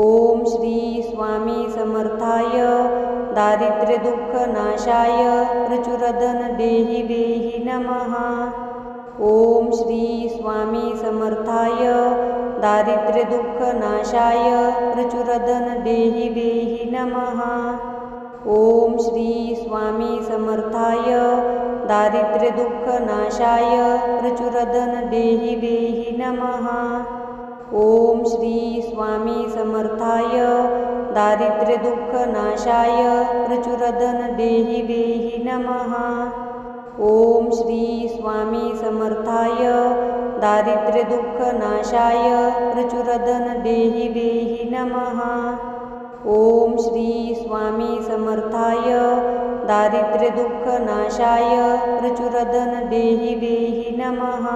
ॐ श्री स्वामी समर्थाय दारिद्र्यदुःखनाशाय प्रचुरधन देहि देहि नमः। ॐ श्री स्वामी समर्थाय दारिद्र्यदुःखनाशाय प्रचुरधन देहि देहि नमः। ॐ श्री स्वामी समर्थाय दारिद्र्यदुःखनाशाय प्रचुरधन देहि देहि नमः ॐ श्री स्वामी समर्थाय दारिद्र्यदुःखनाशाय प्रचुरधन देहि नमः। ॐ श्री स्वामी समर्थाय दारिद्र्यदुःखनाशाय प्रचुरधन देहि नमः। ॐ श्री स्वामी समर्थाय दारिद्र्यदुःखनाशाय प्रचुरधन देहि देहि नमः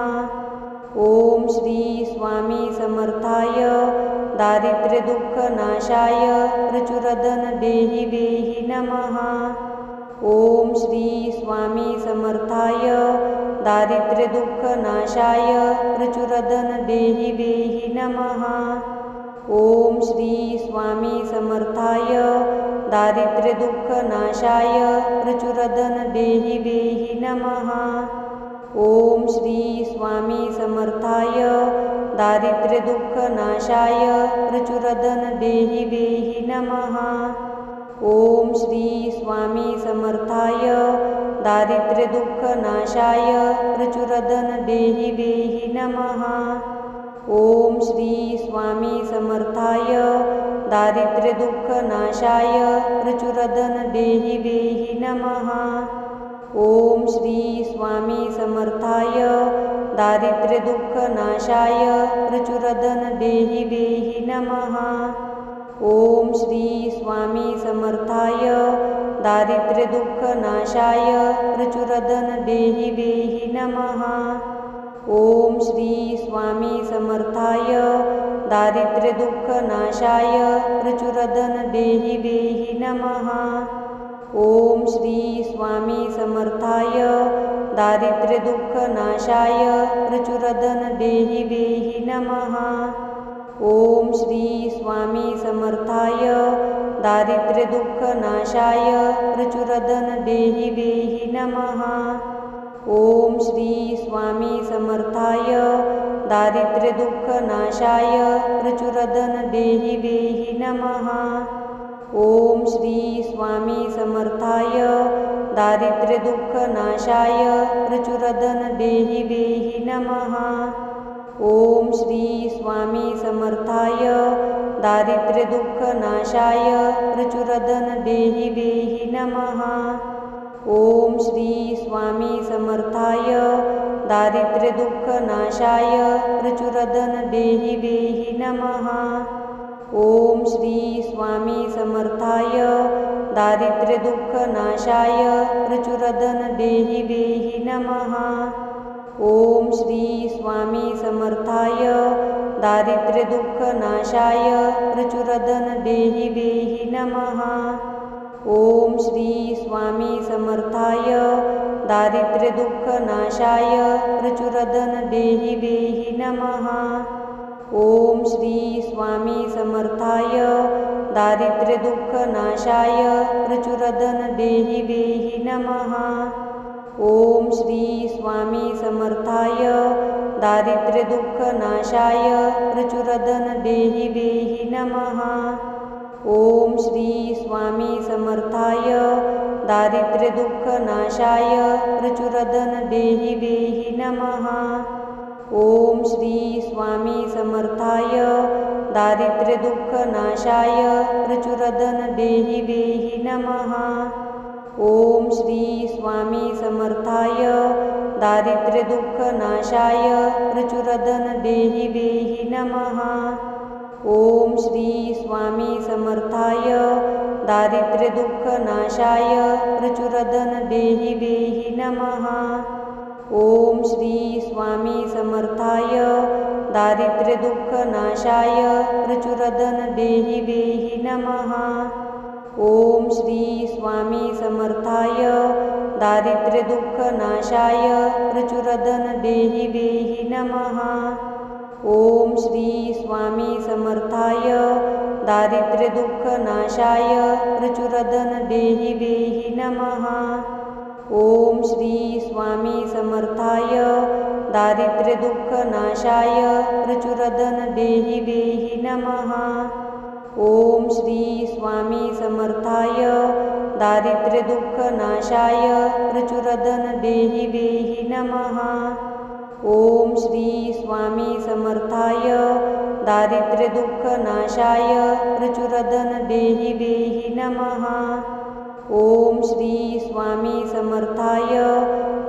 ॐ श्री स्वामी समर्थाय दारिद्र्यदुःखनाशाय प्रचुरधन देहि देहि नमः। ॐ श्री स्वामी समर्थाय दारिद्र्यदुःखनाशाय प्रचुरधन देहि देहि नमः। ॐ श्री स्वामी समर्थाय दारिद्र्यदुःखनाशाय प्रचुरधन देहि देहि नमः ॐ श्री स्वामी समर्थाय दारिद्र्यदुःखनाशाय प्रचुरधन देहि नमः। ॐ श्री स्वामी समर्थाय दारिद्र्यदुःखनाशाय प्रचुरधन देहि नमः। ॐ श्री स्वामी समर्थाय दारिद्र्यदुःखनाशाय प्रचुरधन देहि देहि नमः ॐ श्री स्वामी समर्थाय दारिद्र्यदुःखनाशाय प्रचुरधन देहि देहि नमः। ॐ श्री स्वामी समर्थाय दारिद्र्यदुःखनाशाय प्रचुरधन देहि देहि नमः। ॐ श्री स्वामी समर्थाय दारिद्र्यदुःखनाशाय प्रचुरधन देहि देहि नमः ॐ श्री स्वामी समर्थाय दारिद्र्यदुःखनाशाय प्रचुरधन देहि देहि नमः। ॐ श्री स्वामी समर्थाय दारिद्र्यदुःखनाशाय प्रचुरधन देहि देहि नमः। ॐ श्री स्वामी समर्थाय दारिद्र्यदुःखनाशाय प्रचुरधन देहि देहि नमः ॐ श्री स्वामी समर्थाय दारिद्र्यदुःखनाशाय प्रचुरधन देहि देहि नमः। ॐ श्री स्वामी समर्थाय दारिद्र्यदुःखनाशाय प्रचुरधन देहि देहि नमः। ॐ श्री स्वामी समर्थाय दारिद्र्यदुःखनाशाय प्रचुरधन देहि देहि नमः ॐ श्री स्वामी समर्थाय दारिद्र्यदुःखनाशाय प्रचुरधन देहि देहि नमः। ॐ श्री स्वामी समर्थाय दारिद्र्यदुःखनाशाय प्रचुरधन देहि देहि नमः। ॐ श्री स्वामी समर्थाय दारिद्र्यदुःखनाशाय प्रचुरधन देहि देहि नमः ॐ श्री स्वामी समर्थाय दारिद्र्यदुःखनाशाय प्रचुरधन देहि देहि नमः। ॐ श्री स्वामी समर्थाय दारिद्र्यदुःखनाशाय प्रचुरधन देहि देहि नमः। ॐ श्री स्वामी समर्थाय दारिद्र्यदुःखनाशाय प्रचुरधन देहि देहि नमः ॐ श्री स्वामी समर्थाय दारिद्र्यदुःखनाशाय प्रचुरधन देहि देहि नमः। ॐ श्री स्वामी समर्थाय दारिद्र्यदुःखनाशाय प्रचुरधन देहि देहि नमः। ॐ श्री स्वामी समर्थाय दारिद्र्यदुःखनाशाय प्रचुरधन देहि देहि नमः ॐ श्री स्वामी समर्थाय दारिद्र्यदुःखनाशाय प्रचुरधन देहि देहि नमः। ॐ श्री स्वामी समर्थाय दारिद्र्यदुःखनाशाय प्रचुरधन देहि देहि नमः। ॐ श्री स्वामी समर्थाय दारिद्र्यदुःखनाशाय प्रचुरधन देहि नमः। ॐ श्री दारिद्र्यदुःखनाशाय प्रचुरधन देहि नमः ॐ श्री स्वामी समर्थाय दारिद्र्यदुःखनाशाय प्रचुरधन देहि नमः ॐ श्री स्वामी समर्थाय दारिद्र्यदुःखनाशाय प्रचुरधन देहि देहि नमः ॐ श्री स्वामी समर्थाय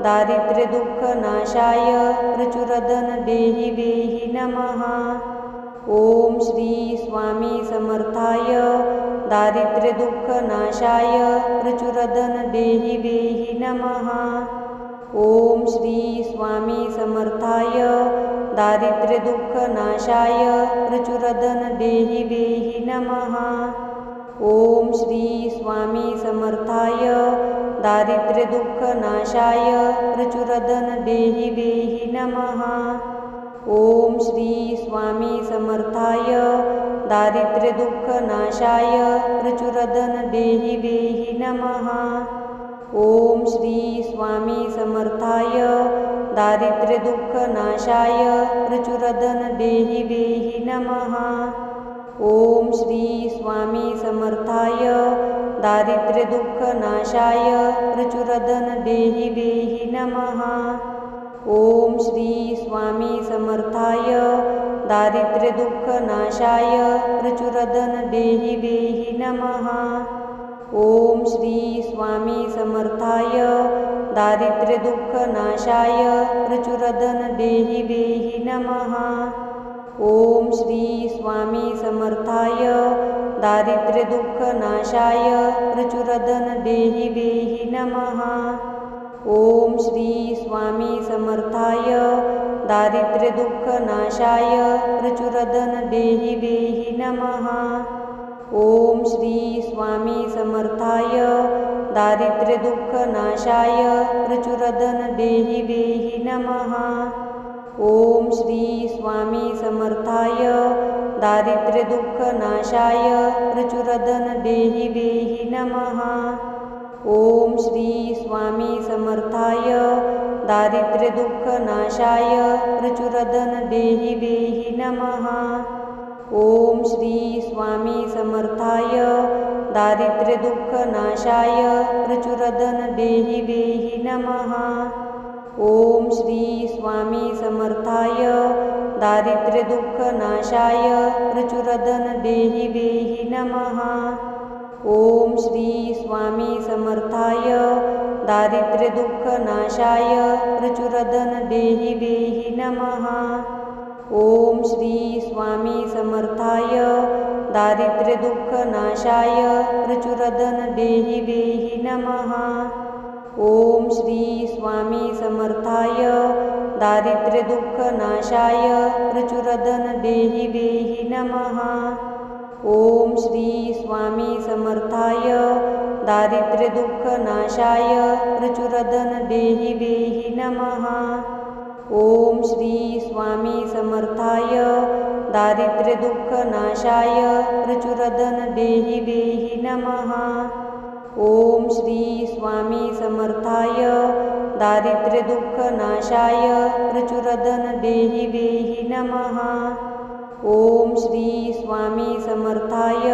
दारिद्र्यदुःखनाशाय प्रचुरधन देहि देहि नमः। ॐ श्री स्वामी समर्थाय दारिद्र्यदुःखनाशाय प्रचुरधन देहि देहि नमः। ॐ श्री स्वामी समर्थाय दारिद्र्यदुःखनाशाय प्रचुरधन देहि देहि नमः ॐ श्री स्वामी समर्थाय दारिद्र्यदुःखनाशाय प्रचुरधन देहि देहि नमः। ॐ श्री स्वामी समर्थाय दारिद्र्यदुःखनाशाय प्रचुरधन देहि देहि नमः। ॐ श्री स्वामी समर्थाय दारिद्र्यदुःखनाशाय प्रचुरधन देहि देहि नमः ॐ श्री स्वामी समर्थाय दारिद्र्यदुःखनाशाय प्रचुरधन देहि देहि नमः। ॐ श्री स्वामी समर्थाय दारिद्र्यदुःखनाशाय प्रचुरधन देहि देहि नमः। ॐ श्री स्वामी समर्थाय दारिद्र्यदुःखनाशाय प्रचुरधन देहि देहि नमः ॐ श्री स्वामी समर्थाय दारिद्र्यदुःखनाशाय प्रचुरधन देहि देहि नमः। ॐ श्री स्वामी समर्थाय दारिद्र्यदुःखनाशाय प्रचुरधन देहि देहि नमः। ॐ श्री स्वामी समर्थाय दारिद्र्यदुःखनाशाय प्रचुरधन देहि देहि नमः ॐ श्री स्वामी समर्थाय दारिद्र्यदुःखनाशाय प्रचुरधन देहि नमः। ॐ श्री स्वामी समर्थाय दारिद्र्यदुःखनाशाय प्रचुरधन देहि नमः। ॐ श्री स्वामी समर्थाय दारिद्र्यदुःखनाशाय प्रचुरधन देहि देहि नमः ॐ श्री स्वामी समर्थाय दारिद्र्यदुःखनाशाय प्रचुरधन देहि देहि नमः। ॐ श्री स्वामी समर्थाय दारिद्र्यदुःखनाशाय प्रचुरधन देहि देहि नमः। ॐ श्री स्वामी समर्थाय दारिद्र्यदुःखनाशाय प्रचुरधन देहि देहि नमः। ॐ श्री स्वामी समर्थाय दारिद्र्यदुःखनाशाय प्रचुरधन देहि नमः। ॐ श्री स्वामी समर्थाय दारिद्र्यदुःखनाशाय प्रचुरधन देहि नमः। ॐ श्री स्वामी समर्थाय दारिद्र्यदुःखनाशाय प्रचुरधन देहि देहि नमः ॐ श्री स्वामी समर्थाय दारिद्र्यदुःखनाशाय प्रचुरधन देहि देहि नमः। ॐ श्री स्वामी समर्थाय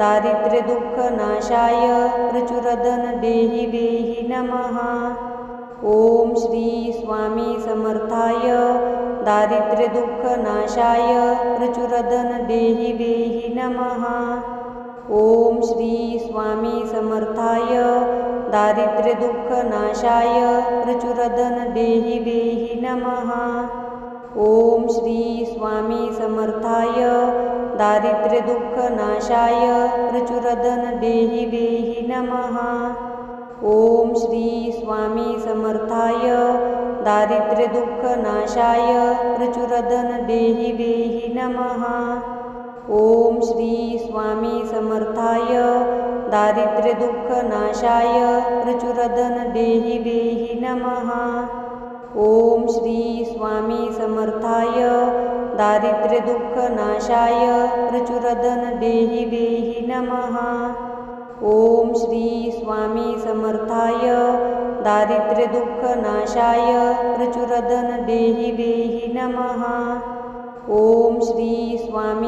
दारिद्र्यदुःखनाशाय प्रचुरधन देहि देहि नमः। ॐ श्री स्वामी समर्थाय दारिद्र्यदुःखनाशाय प्रचुरधन देहि देहि नमः ॐ श्री स्वामी समर्थाय दारिद्र्यदुःखनाशाय प्रचुरधन देहि देहि नमः। ॐ श्री स्वामी समर्थाय दारिद्र्यदुःखनाशाय प्रचुरधन देहि देहि नमः। ॐ श्री स्वामी समर्थाय दारिद्र्यदुःखनाशाय प्रचुरधन देहि देहि नमः ॐ श्री स्वामी समर्थाय दारिद्र्यदुःखनाशाय प्रचुरधन देहि देहि नमः। ॐ श्री स्वामी समर्थाय दारिद्र्यदुःखनाशाय प्रचुरधन देहि देहि नमः। ॐ श्री स्वामी समर्थाय दारिद्र्यदुःखनाशाय प्रचुरधन देहि देहि नमः। ॐ श्री स्वामी